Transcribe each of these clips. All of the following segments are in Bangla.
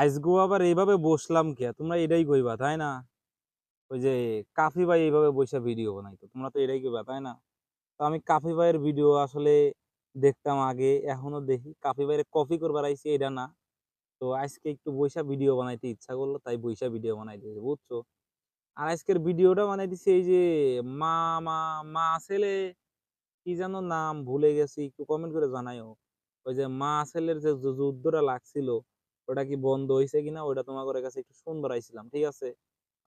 আজগো আবার এইভাবে বসলাম কে তোমরা এটাই কইবা, তাই না? ওই যে কাফি ভাই এইভাবে বসে ভিডিও বানাইতো, তোমরা তো এটাই কইবা, তাই না? তো আমি কাফি ভাইয়ের ভিডিও আসলে দেখতাম আগে, এখনও দেখি। কাফি ভাইয়ের কপি করবার আইছি এটা না। তো আজকে একটু বইসা ভিডিও বানাইতে ইচ্ছা করল, তাই বইসা ভিডিও বানাইতেছি বুঝছ? আর আজকের ভিডিওটা বানাইতেছি এই যে মা মা মা ছেলে, কি যেন নাম ভুলে গেছি, একটু কমেন্ট করে জানাইও। ওই যে মা ছেলের যে যুদ্ধটা লাগছিল ওটা কি বন্ধ হয়েছে কিনা ওটা তোমাদের কাছে একটু সুন্দর আইছিলাম, ঠিক আছে?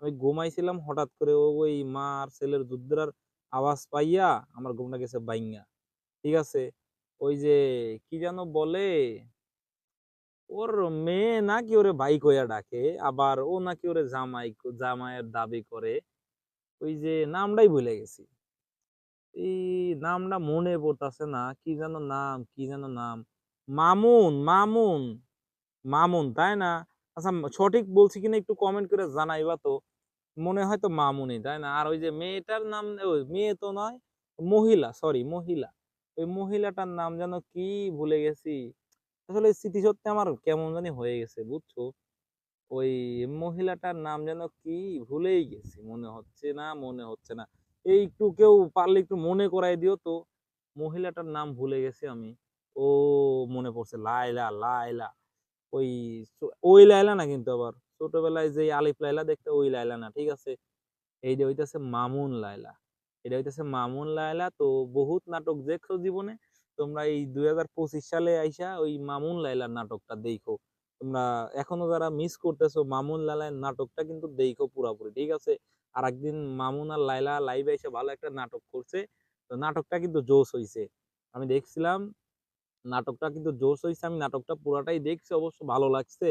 আমি ঘুমাইছিলাম, হঠাৎ করে ওই মা আর ছেলের যুদ্ধটার আওয়াজ পাইয়া আমার ঘুমটা গেছে বাইঙ্গা ঠিক আছে? ওই যে কি যেন বলে, ওর মেয়ে নাকি ওরে ভাই কইয়া ডাকে, আবার ও নাকি ওরে জামাই জামাইয়ের দাবি করে, ওই যে নামটাই ভুলে গেছি। এই নামটা মনে পড়তাছে না, কি যেন নাম, কি যেন নাম, মামুন মামুন। মামুন, তাই না? আচ্ছা সঠিক বলছি কিনা একটু কমেন্ট করে জানাইবা তো। মনে হয় তো মামুনি তাই না? আর ওই যে মেয়েটার নাম মেয়ে তো নয়, মহিলা সরি মহিলা। ওই মহিলাটার নাম যেন কি ভুলে গেছি। আসলে স্মৃতিশক্তি আমার কেমন জানি হয়ে গেছে, বুঝছ? ওই মহিলাটার নাম যেন কি ভুলেই গেছি, মনে হচ্ছে না, মনে হচ্ছে না। এই একটু কেউ পারলে একটু মনে করাই দিও তো। মহিলাটার নাম ভুলে গেছি আমি। ও, মনে পড়ছে লাইলা লাইলা ওই ওই লাইলা না কিন্তু আবার। ছোটবেলায় যে আলিফ লাইলা দেখতে ওই লাইলা না ঠিক আছে? এই যে হইতাছে মামুন লাইলা এটা হইতাছে মামুন লাইলা তো বহুত নাটক দেখছ জীবনে? তোমরা এই দুই হাজার পঁচিশ সালে আইসা ওই মামুন লাইলার নাটকটা দেখো। তোমরা এখনও যারা মিস করতেছো মামুন লাইলার নাটকটা কিন্তু দেখো পুরাপুরি, ঠিক আছে? আর একদিন মামুন আর লাইলা লাইভে এসে ভালো একটা নাটক করছে। তো নাটকটা কিন্তু জোশ হইছে। আমি দেখছিলাম নাটকটা কিন্তু জোশ হইছে, আমি নাটকটা পুরাটাই দেখছি, অবশ্য ভালো লাগছে।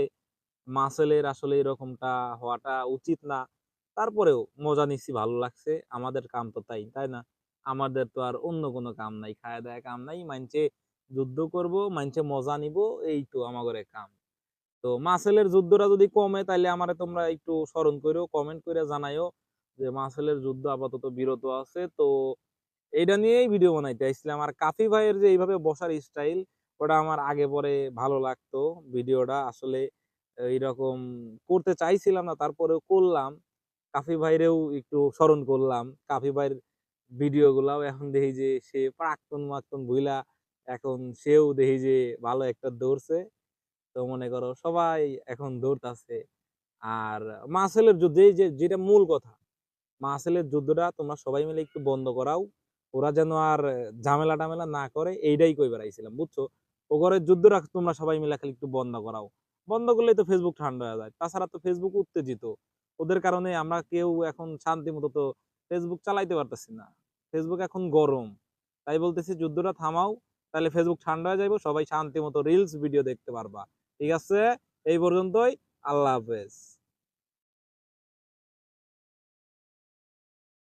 মাসেলের আসলে এরকমটা হওয়াটা উচিত না। তারপরেও মজা নিচ্ছি ভালো লাগছে। আমাদের কাম তো তাই তাই না? আমাদের তো আর অন্য কোনো কাম নাই, খায়া দায়া কাম নাই। মানছে যুদ্ধ করব মানছে মজা নিব, এই তো আমাদের কাম। তো মাসেলের যুদ্ধটা যদি কমে তাহলে আমারে তোমরা একটু স্মরণ করো কমেন্ট করে জানাইও যে মাসেলের যুদ্ধ আপাতত বিরত আছে। তো এইটা নিয়েই ভিডিও বানাইতে আসছিলাম। আর কাফি ভাইয়ের যে এইভাবে বসার স্টাইল ওটা আমার আগে পরে ভালো লাগতো ভিডিওটা আসলে এইরকম করতে চাইছিলাম না, তারপরেও করলাম। কাফি ভাইরেও একটু স্মরণ করলাম। কাফি ভাইয়ের ভিডিও গুলাও এখন দেখি যে সে প্রাক্তন মাক্তন ভুইলা, এখন সেও দেখি যে ভালো একটা দৌড়ছে। তো মনে করো সবাই এখন দৌড়তাছে। আর মাসেলের যুদ্ধ যে, যেটা মূল কথা মাসেলের যুদ্ধটা তোমরা সবাই মিলে একটু বন্ধ করাও। ওরা যেন আর ঝামেলা টামেলা না করে এইটাই কই বেড়াইছিলাম বুঝছ? ও ঘরের যুদ্ধটা তোমরা সবাই মিলে খালি একটু বন্ধ করাও। বন্ধ করলে তো ফেসবুক ঠান্ডা হয়ে যায়। তাছাড়া তো ফেসবুক উত্তেজিত। ওদের কারণে আমরা কেউ এখন শান্তি মতো তো ফেসবুক চালাইতে পারতেছি না। ফেসবুক এখন গরম। তাই বলতেছি, যুদ্ধটা থামাও, তাহলে ফেসবুক ঠান্ডা হয়ে যাবে সবাই শান্তি মতো রিলস ভিডিও দেখতে পারবা। ঠিক আছে? এই পর্যন্তই। আল্লাহ হাফেজ।